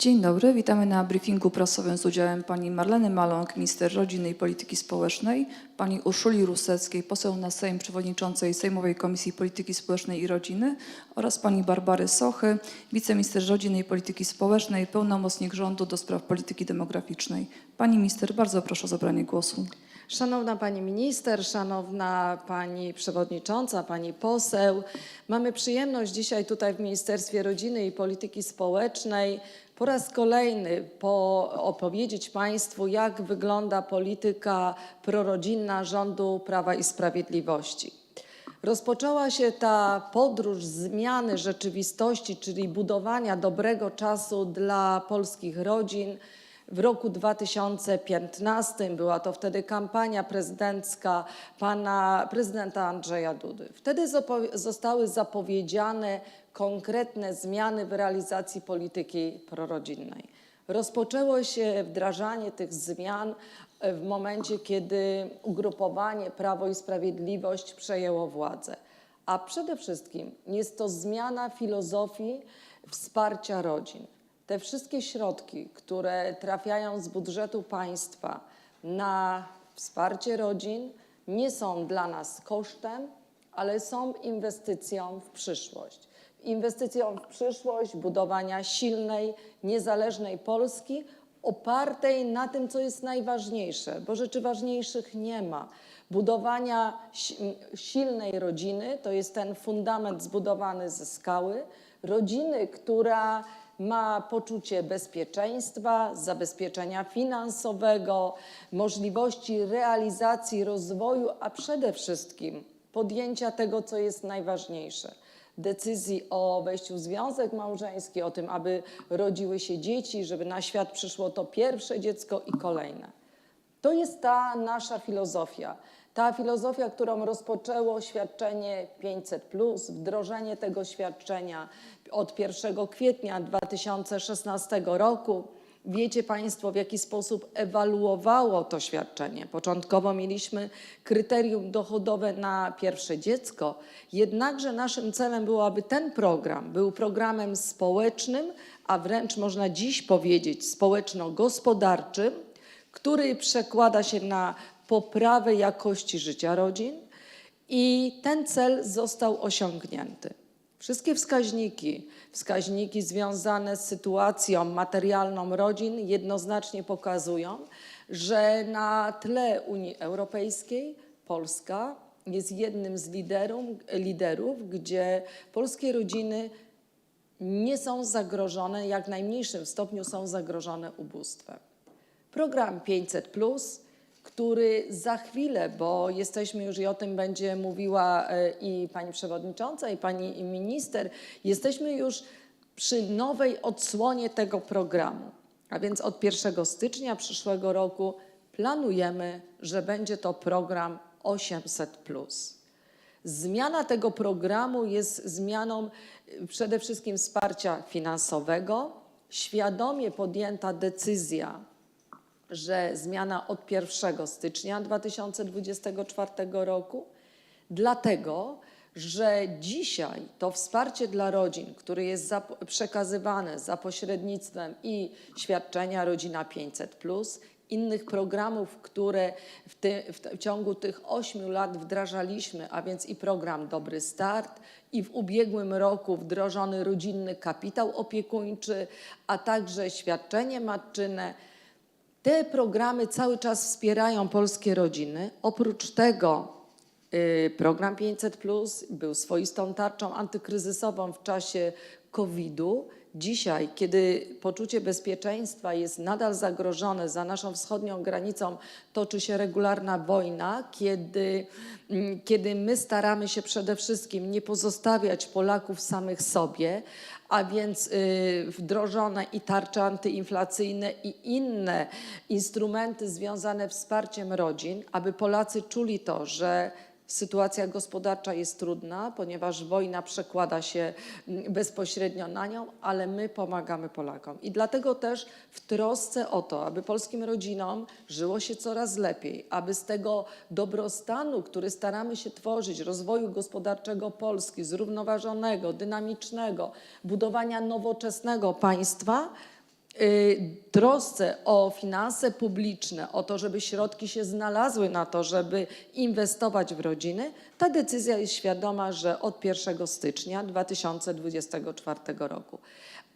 Dzień dobry, witamy na briefingu prasowym z udziałem pani Marleny Maląg, minister rodziny i polityki społecznej, pani Urszuli Ruseckiej, poseł na Sejm, przewodniczącej Sejmowej Komisji Polityki Społecznej i Rodziny oraz pani Barbary Sochy, wiceminister rodziny i polityki społecznej, pełnomocnik rządu do spraw polityki demograficznej. Pani minister, bardzo proszę o zabranie głosu. Szanowna Pani Minister, Szanowna Pani Przewodnicząca, Pani Poseł, mamy przyjemność dzisiaj tutaj w Ministerstwie Rodziny i Polityki Społecznej po raz kolejny po, opowiedzieć Państwu, jak wygląda polityka prorodzinna rządu Prawa i Sprawiedliwości. Rozpoczęła się ta podróż zmiany rzeczywistości, czyli budowania dobrego czasu dla polskich rodzin w roku 2015. Była to wtedy kampania prezydencka pana prezydenta Andrzeja Dudy. Wtedy zostały zapowiedziane konkretne zmiany w realizacji polityki prorodzinnej. Rozpoczęło się wdrażanie tych zmian e, w momencie, kiedy ugrupowanie Prawo i Sprawiedliwość przejęło władzę. A przede wszystkim jest to zmiana filozofii wsparcia rodzin. Te wszystkie środki, które trafiają z budżetu państwa na wsparcie rodzin, nie są dla nas kosztem, ale są inwestycją w przyszłość. Inwestycją w przyszłość budowania silnej, niezależnej Polski, opartej na tym, co jest najważniejsze, bo rzeczy ważniejszych nie ma. Budowania si- silnej rodziny to jest ten fundament zbudowany ze skały, rodziny, która ma poczucie bezpieczeństwa, zabezpieczenia finansowego, możliwości realizacji rozwoju, a przede wszystkim podjęcia tego, co jest najważniejsze decyzji o wejściu w związek małżeński, o tym, aby rodziły się dzieci, żeby na świat przyszło to pierwsze dziecko i kolejne. To jest ta nasza filozofia. Ta filozofia, którą rozpoczęło świadczenie 500, wdrożenie tego świadczenia od 1 kwietnia 2016 roku. Wiecie Państwo, w jaki sposób ewaluowało to świadczenie. Początkowo mieliśmy kryterium dochodowe na pierwsze dziecko, jednakże naszym celem było, aby ten program był programem społecznym, a wręcz można dziś powiedzieć społeczno-gospodarczym, który przekłada się na poprawę jakości życia rodzin i ten cel został osiągnięty. Wszystkie wskaźniki, wskaźniki związane z sytuacją materialną rodzin jednoznacznie pokazują, że na tle Unii Europejskiej Polska jest jednym z liderów, gdzie polskie rodziny nie są zagrożone, jak najmniejszym stopniu są zagrożone ubóstwem. Program 500, który za chwilę, bo jesteśmy już i o tym będzie mówiła e, i pani przewodnicząca, i pani minister, jesteśmy już przy nowej odsłonie tego programu. A więc od 1 stycznia przyszłego roku planujemy, że będzie to program 800. Zmiana tego programu jest zmianą y, przede wszystkim wsparcia finansowego. Świadomie podjęta decyzja, że zmiana od 1 stycznia 2024 roku, dlatego że dzisiaj to wsparcie dla rodzin, które jest zap- przekazywane za pośrednictwem i świadczenia Rodzina 500, innych programów, które w, ty, w, ciągu tych ośmiu lat wdrażaliśmy, a więc i program Dobry Start, i w ubiegłym roku wdrożony rodzinny kapitał opiekuńczy, a także świadczenie matczyne. Te programy cały czas wspierają polskie rodziny. Oprócz tego y, program 500 był swoistą tarczą antykryzysową w czasie COVID-u. Dzisiaj, kiedy poczucie bezpieczeństwa jest nadal zagrożone, za naszą wschodnią granicą toczy się regularna wojna, kiedy, mm, kiedy my staramy się przede wszystkim nie pozostawiać Polaków samych sobie, a więc y, wdrożone i tarcze antyinflacyjne i inne instrumenty związane z wsparciem rodzin, aby Polacy czuli to, że sytuacja gospodarcza jest trudna, ponieważ wojna przekłada się bezpośrednio na nią, ale my pomagamy Polakom. I dlatego też w trosce o to, aby polskim rodzinom żyło się coraz lepiej, aby z tego dobrostanu, który staramy się tworzyć, rozwoju gospodarczego Polski, zrównoważonego, dynamicznego, budowania nowoczesnego państwa, trosce o finanse publiczne, o to, żeby środki się znalazły na to, żeby inwestować w rodziny, ta decyzja jest świadoma, że od 1 stycznia 2024 roku.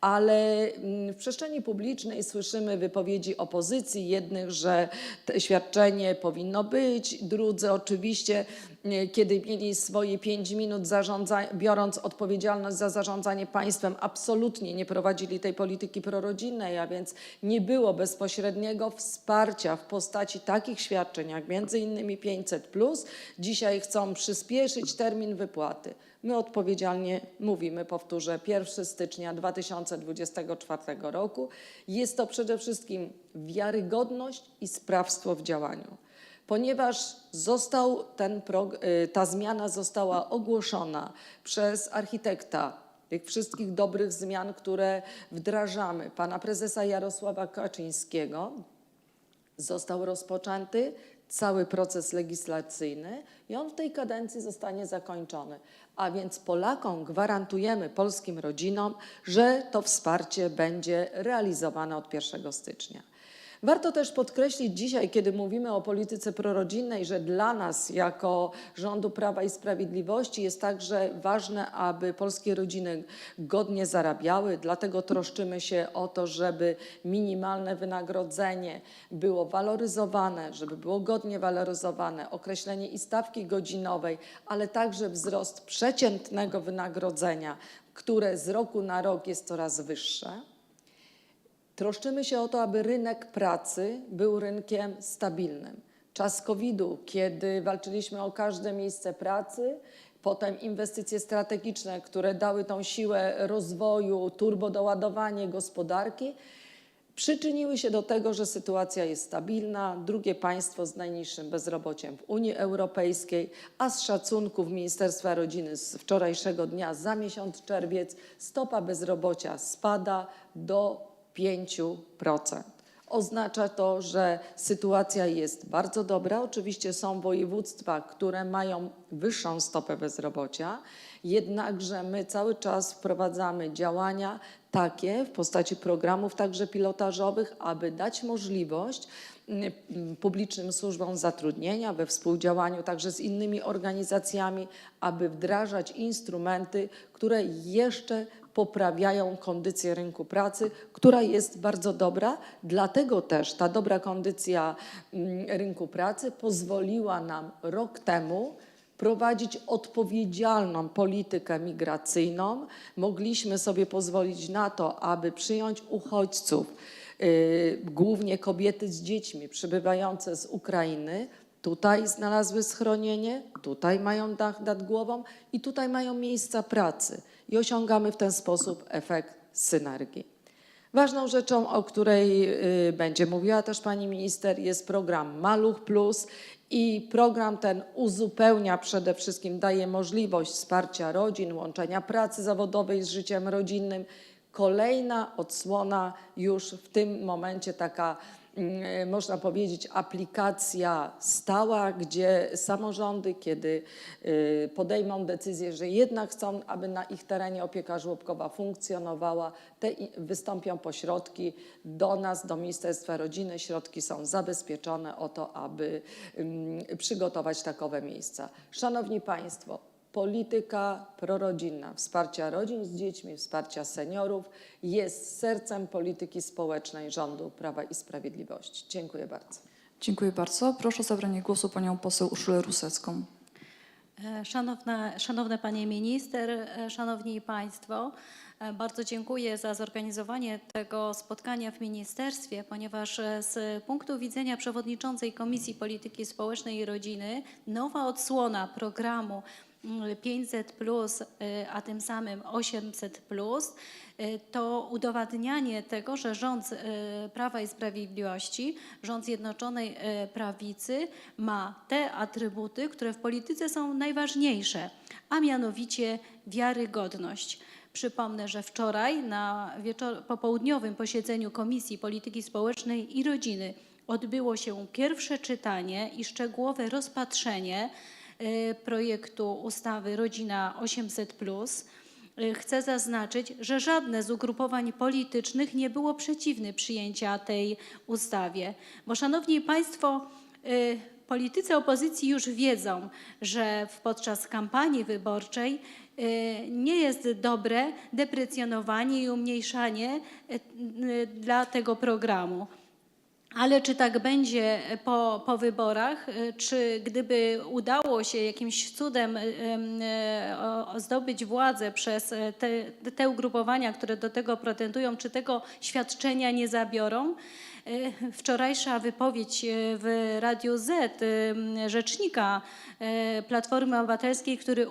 Ale mm, w przestrzeni publicznej słyszymy wypowiedzi opozycji, jednych, że świadczenie powinno być, drudzy oczywiście, kiedy mieli swoje pięć minut, biorąc odpowiedzialność za zarządzanie państwem, absolutnie nie prowadzili tej polityki prorodzinnej, a więc nie było bezpośredniego wsparcia w postaci takich świadczeń jak między innymi 500+. Dzisiaj chcą przyspieszyć termin wypłaty. My odpowiedzialnie mówimy, powtórzę, 1 stycznia 2024 roku. Jest to przede wszystkim wiarygodność i sprawstwo w działaniu. Ponieważ został ten y, ta zmiana została ogłoszona przez architekta tych wszystkich dobrych zmian, które wdrażamy, pana prezesa Jarosława Kaczyńskiego, został rozpoczęty cały proces legislacyjny i on w tej kadencji zostanie zakończony. A więc Polakom gwarantujemy, polskim rodzinom, że to wsparcie będzie realizowane od 1 stycznia. Warto też podkreślić dzisiaj, kiedy mówimy o polityce prorodzinnej, że dla nas, jako rządu Prawa i Sprawiedliwości, jest także ważne, aby polskie rodziny godnie zarabiały. Dlatego troszczymy się o to, żeby minimalne wynagrodzenie było waloryzowane, żeby było godnie waloryzowane, określenie i stawki godzinowej, ale także wzrost przeciętnego wynagrodzenia, które z roku na rok jest coraz wyższe. Troszczymy się o to, aby rynek pracy był rynkiem stabilnym. Czas COVID-u, kiedy walczyliśmy o każde miejsce pracy, potem inwestycje strategiczne, które dały tą siłę rozwoju, turbodoładowanie gospodarki, przyczyniły się do tego, że sytuacja jest stabilna. Drugie państwo z najniższym bezrobociem w Unii Europejskiej, a z szacunków Ministerstwa Rodziny z wczorajszego dnia za miesiąc czerwiec stopa bezrobocia spada do 5%. Oznacza to, że sytuacja jest bardzo dobra. Oczywiście są województwa, które mają wyższą stopę bezrobocia, jednakże my cały czas wprowadzamy działania takie w postaci programów także pilotażowych, aby dać możliwość mm, publicznym służbom zatrudnienia we współdziałaniu także z innymi organizacjami, aby wdrażać instrumenty, które jeszcze poprawiają kondycję rynku pracy, która jest bardzo dobra. Dlatego też ta dobra kondycja mm, rynku pracy pozwoliła nam rok temu prowadzić odpowiedzialną politykę migracyjną. Mogliśmy sobie pozwolić na to, aby przyjąć uchodźców, yy, głównie kobiety z dziećmi przybywające z Ukrainy. Tutaj znalazły schronienie, tutaj mają dach nad głową i tutaj mają miejsca pracy. I osiągamy w ten sposób efekt synergii. Ważną rzeczą, o której y, będzie mówiła też pani minister, jest program Maluch Plus i program ten uzupełnia przede wszystkim, daje możliwość wsparcia rodzin, łączenia pracy zawodowej z życiem rodzinnym. Kolejna odsłona już w tym momencie taka można powiedzieć, aplikacja stała, gdzie samorządy, kiedy y, podejmą decyzję, że jednak chcą, aby na ich terenie opieka żłobkowa funkcjonowała, te wystąpią po środki do nas, do Ministerstwa Rodziny. Środki są zabezpieczone o to, aby ym, przygotować takowe miejsca. Szanowni Państwo, polityka prorodzinna, wsparcia rodzin z dziećmi, wsparcia seniorów jest sercem polityki społecznej rządu Prawa i Sprawiedliwości. Dziękuję bardzo. Dziękuję bardzo. Proszę o zabranie głosu panią poseł Urszulę Rusecką. E, Szanowna, szanowna Pani Minister, e, Szanowni Państwo, e, bardzo dziękuję za zorganizowanie tego spotkania w ministerstwie, ponieważ z punktu widzenia przewodniczącej Komisji Polityki Społecznej i Rodziny nowa odsłona programu 500, e, a tym samym 800, e, to udowadnianie tego, że rząd e, Prawa i Sprawiedliwości, rząd Zjednoczonej Prawicy ma te atrybuty, które w polityce są najważniejsze, a mianowicie wiarygodność. Przypomnę, że wczoraj na wieczor- popołudniowym posiedzeniu Komisji Polityki Społecznej i Rodziny odbyło się pierwsze czytanie i szczegółowe rozpatrzenie projektu ustawy Rodzina 800. y, chcę zaznaczyć, że żadne z ugrupowań politycznych nie było przeciwne przyjęcia tej ustawie. Bo szanowni państwo, y, politycy opozycji już wiedzą, że podczas kampanii wyborczej y, nie jest dobre deprecjonowanie i umniejszanie y, y, dla tego programu. Ale czy tak będzie po, po wyborach, y, czy gdyby udało się jakimś cudem o zdobyć władzę przez te, te ugrupowania, które do tego pretendują, czy tego świadczenia nie zabiorą? Wczorajsza wypowiedź w Radiu Z rzecznika Platformy Obywatelskiej, który,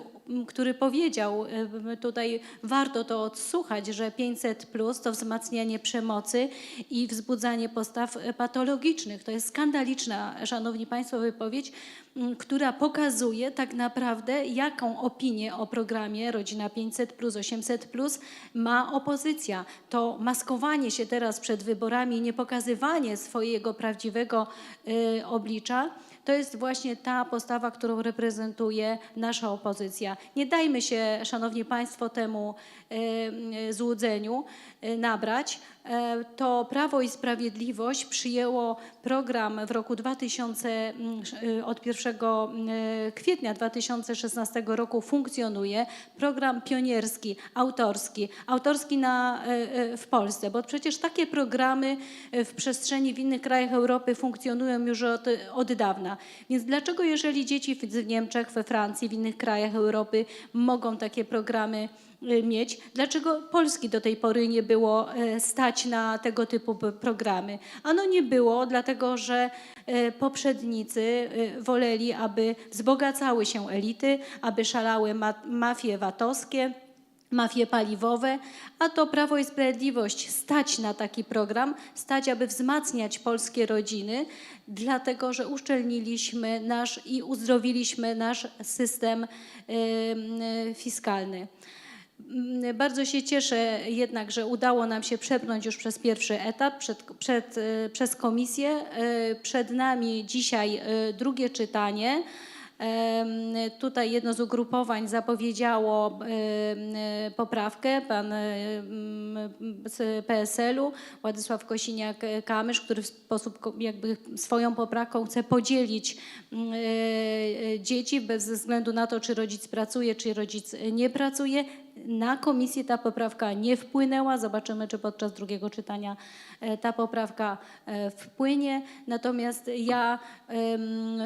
który powiedział, y, tutaj warto to odsłuchać, że 500 plus to wzmacnianie przemocy i wzbudzanie postaw patologicznych. To jest skandaliczna, szanowni państwo, wypowiedź, m, która pokazuje tak naprawdę, jaką opinię o programie Rodzina 500 plus, 800 plus ma opozycja. To maskowanie się teraz przed wyborami, nie pokazywanie swojego prawdziwego y, oblicza, to jest właśnie ta postawa, którą reprezentuje nasza opozycja. Nie dajmy się, szanowni państwo, temu złudzeniu nabrać. E, To Prawo i Sprawiedliwość przyjęło program w roku 2000, mm, y, od 1 y, kwietnia 2016 roku funkcjonuje, program pionierski, autorski, autorski na, y, y, w Polsce, bo przecież takie programy y, w przestrzeni w innych krajach Europy funkcjonują już od, od dawna. Więc dlaczego jeżeli dzieci w Niemczech, we Francji, w innych krajach Europy mogą takie programy y, mieć. Dlaczego Polski do tej pory nie było e, stać na tego typu programy? Ano nie było, dlatego że e, poprzednicy e, woleli, aby wzbogacały się elity, aby szalały ma- mafie VAT-owskie, mafie paliwowe, a to Prawo i Sprawiedliwość stać na taki program, stać, aby wzmacniać polskie rodziny, dlatego że uszczelniliśmy nasz i uzdrowiliśmy nasz system em, e, fiskalny. Mm, Bardzo się cieszę jednak, że udało nam się przepchnąć już przez pierwszy etap, przed, przed, e, przez komisję. E, Przed nami dzisiaj e, drugie czytanie. Tutaj jedno z ugrupowań zapowiedziało poprawkę, pan em, z PSL-u, Władysław Kosiniak-Kamysz, który w sposób jakby swoją poprawką chce podzielić mm, dzieci bez względu na to, czy rodzic pracuje, czy rodzic nie pracuje. Na komisję ta poprawka nie wpłynęła. Zobaczymy, czy podczas drugiego czytania e, ta poprawka e, wpłynie. Natomiast ja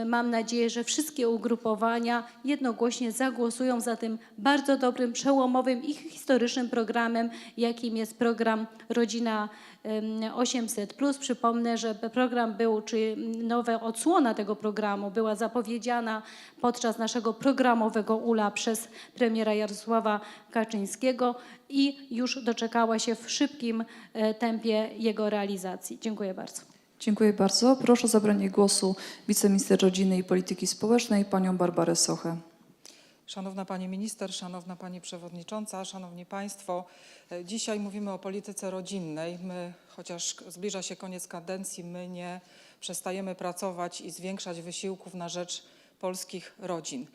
mam nadzieję, że wszystkie ugrupowania jednogłośnie zagłosują za tym bardzo dobrym, przełomowym i historycznym programem, jakim jest program Rodzina em, 800. Przypomnę, że program był, czy nowa odsłona tego programu była zapowiedziana podczas naszego programowego ULA przez premiera Jarosława Kaczyńskiego i już doczekała się w szybkim e, tempie jego realizacji. Dziękuję bardzo. Dziękuję bardzo. Proszę o zabranie głosu wiceminister rodziny i polityki społecznej, panią Barbarę Sochę. Szanowna Pani Minister, Szanowna Pani Przewodnicząca, Szanowni Państwo, e, dzisiaj mówimy o polityce rodzinnej. My, chociaż zbliża się koniec kadencji, my nie przestajemy pracować i zwiększać wysiłków na rzecz polskich rodzin.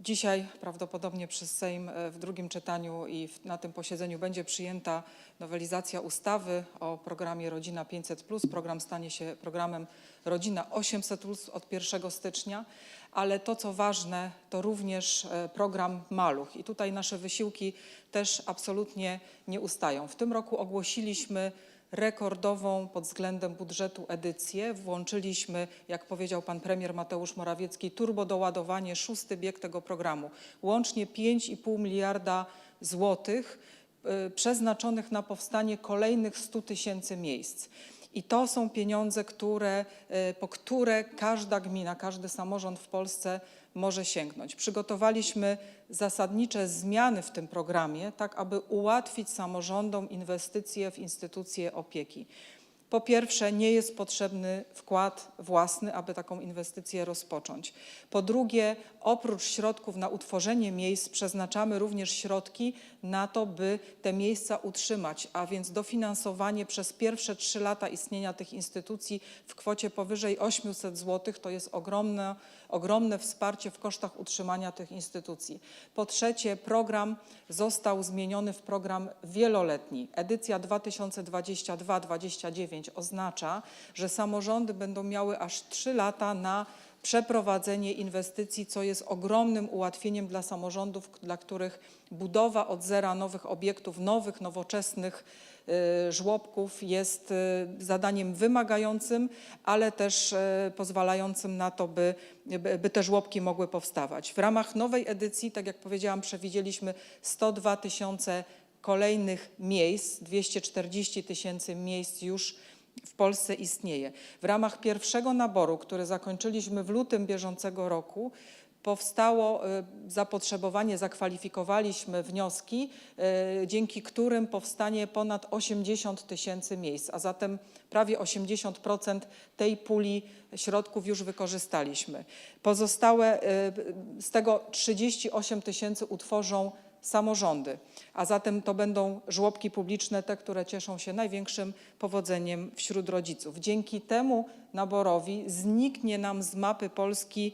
Dzisiaj prawdopodobnie przez Sejm e, w drugim czytaniu i na tym posiedzeniu będzie przyjęta nowelizacja ustawy o programie Rodzina 500+. Program stanie się programem Rodzina 800+, od 1 stycznia, ale to co ważne, to również e, program Maluch. I tutaj nasze wysiłki też absolutnie nie ustają. W tym roku ogłosiliśmy rekordową pod względem budżetu edycję. Włączyliśmy, jak powiedział pan premier Mateusz Morawiecki, turbodoładowanie, szósty bieg tego programu. Łącznie 5,5 miliarda złotych y, przeznaczonych na powstanie kolejnych 100 tysięcy miejsc. I to są pieniądze, które, y, po które każda gmina, każdy samorząd w Polsce może sięgnąć. Przygotowaliśmy zasadnicze zmiany w tym programie, tak aby ułatwić samorządom inwestycje w instytucje opieki. Po pierwsze, nie jest potrzebny wkład własny, aby taką inwestycję rozpocząć. Po drugie, oprócz środków na utworzenie miejsc, przeznaczamy również środki na to, by te miejsca utrzymać, a więc dofinansowanie przez pierwsze trzy lata istnienia tych instytucji w kwocie powyżej 800 zł to jest ogromna, ogromne wsparcie w kosztach utrzymania tych instytucji. Po trzecie, program został zmieniony w program wieloletni. Edycja 2022-2029 oznacza, że samorządy będą miały aż 3 lata na przeprowadzenie inwestycji, co jest ogromnym ułatwieniem dla samorządów, dla których budowa od zera nowych obiektów, nowych, nowoczesnych żłobków jest y, zadaniem wymagającym, ale też y, pozwalającym na to, by, by te żłobki mogły powstawać. W ramach nowej edycji, tak jak powiedziałam, przewidzieliśmy 102 tysiące kolejnych miejsc, 240 tysięcy miejsc już w Polsce istnieje. W ramach pierwszego naboru, który zakończyliśmy w lutym bieżącego roku, powstało y, zapotrzebowanie, zakwalifikowaliśmy wnioski, y, dzięki którym powstanie ponad 80 tysięcy miejsc, a zatem prawie 80% tej puli środków już wykorzystaliśmy. Pozostałe y, z tego 38 tysięcy utworzą samorządy, a zatem to będą żłobki publiczne, te, które cieszą się największym powodzeniem wśród rodziców. Dzięki temu naborowi zniknie nam z mapy Polski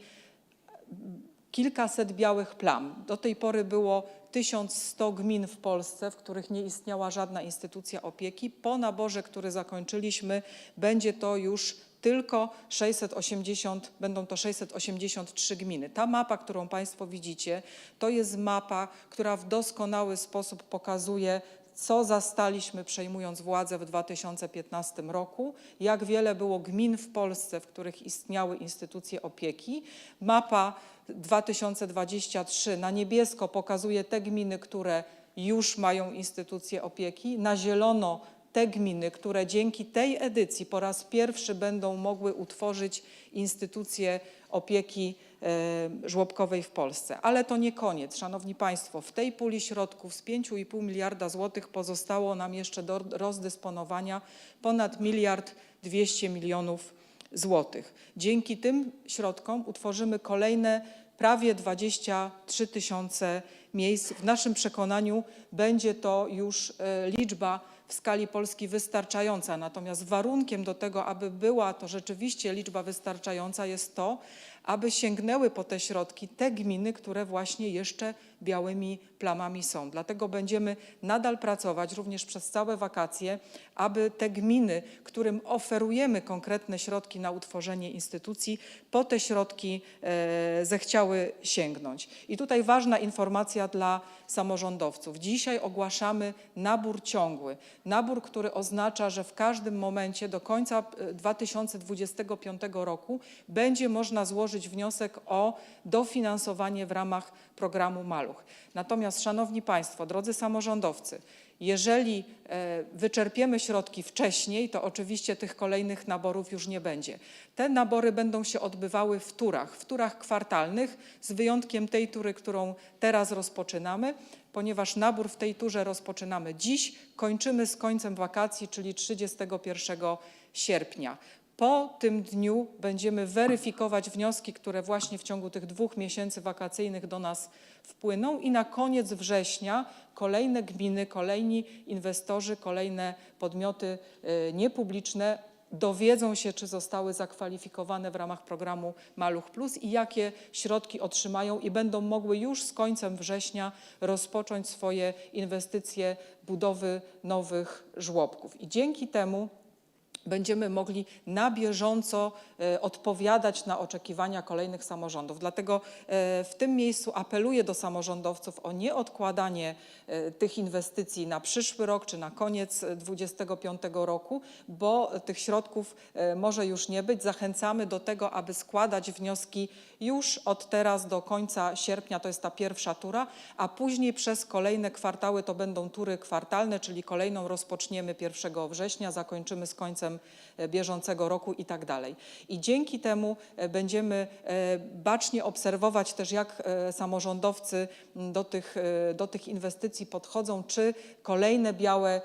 kilkaset białych plam. Do tej pory było 1100 gmin w Polsce, w których nie istniała żadna instytucja opieki. Po naborze, który zakończyliśmy, będzie to już tylko 680, będą to 683 gminy. Ta mapa, którą Państwo widzicie, to jest mapa, która w doskonały sposób pokazuje, co zastaliśmy przejmując władzę w 2015 roku, jak wiele było gmin w Polsce, w których istniały instytucje opieki. Mapa 2023 na niebiesko pokazuje te gminy, które już mają instytucje opieki, na zielono te gminy, które dzięki tej edycji po raz pierwszy będą mogły utworzyć instytucje opieki żłobkowej w Polsce. Ale to nie koniec, Szanowni Państwo. W tej puli środków z 5,5 miliarda złotych pozostało nam jeszcze do rozdysponowania ponad miliard 200 milionów złotych. Dzięki tym środkom utworzymy kolejne prawie 23 tysiące miejsc. W naszym przekonaniu będzie to już e, liczba w skali Polski wystarczająca. Natomiast warunkiem do tego, aby była to rzeczywiście liczba wystarczająca jest to, aby sięgnęły po te środki te gminy, które właśnie jeszcze białymi plamami są. Dlatego będziemy nadal pracować również przez całe wakacje, aby te gminy, którym oferujemy konkretne środki na utworzenie instytucji, po te środki e, zechciały sięgnąć. I tutaj ważna informacja dla samorządowców. Dzisiaj ogłaszamy nabór ciągły. Nabór, który oznacza, że w każdym momencie do końca e, 2025 roku będzie można złożyć wniosek o dofinansowanie w ramach programu Maluch. Natomiast, Szanowni Państwo, drodzy samorządowcy, jeżeli e, wyczerpiemy środki wcześniej, to oczywiście tych kolejnych naborów już nie będzie. Te nabory będą się odbywały w turach, w turach kwartalnych, z wyjątkiem tej tury, którą teraz rozpoczynamy, ponieważ nabór w tej turze rozpoczynamy dziś, kończymy z końcem wakacji, czyli 31 sierpnia. Po tym dniu będziemy weryfikować wnioski, które właśnie w ciągu tych dwóch miesięcy wakacyjnych do nas wpłyną i na koniec września kolejne gminy, kolejni inwestorzy, kolejne podmioty y, niepubliczne dowiedzą się, czy zostały zakwalifikowane w ramach programu Maluch Plus i jakie środki otrzymają i będą mogły już z końcem września rozpocząć swoje inwestycje budowy nowych żłobków. I dzięki temu będziemy mogli na bieżąco e, odpowiadać na oczekiwania kolejnych samorządów. Dlatego e, w tym miejscu apeluję do samorządowców o nieodkładanie e, tych inwestycji na przyszły rok czy na koniec 2025 roku, bo tych środków może już nie być. Zachęcamy do tego, aby składać wnioski już od teraz do końca sierpnia, to jest ta pierwsza tura, a później przez kolejne kwartały to będą tury kwartalne, czyli kolejną rozpoczniemy 1 września, zakończymy z końcem e, bieżącego roku i tak dalej. I dzięki temu e, będziemy e, bacznie obserwować też, jak samorządowcy do tych, do tych inwestycji podchodzą, czy kolejne białe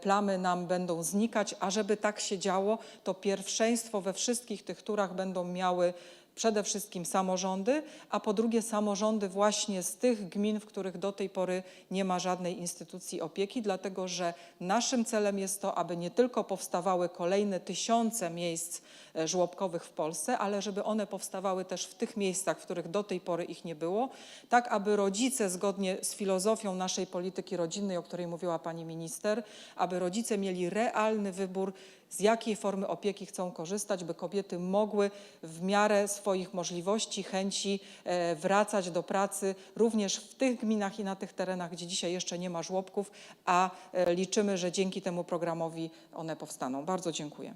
plamy nam będą znikać, a żeby tak się działo, to pierwszeństwo we wszystkich tych turach będą miały przede wszystkim samorządy, a po drugie samorządy właśnie z tych gmin, w których do tej pory nie ma żadnej instytucji opieki, dlatego że naszym celem jest to, aby nie tylko powstawały kolejne tysiące miejsc e, żłobkowych w Polsce, ale żeby one powstawały też w tych miejscach, w których do tej pory ich nie było, tak aby rodzice zgodnie z filozofią naszej polityki rodzinnej, o której mówiła pani minister, aby rodzice mieli realny wybór, z jakiej formy opieki chcą korzystać, by kobiety mogły w miarę swoich możliwości, chęci e, wracać do pracy również w tych gminach i na tych terenach, gdzie dzisiaj jeszcze nie ma żłobków, a e, liczymy, że dzięki temu programowi one powstaną. Bardzo dziękuję.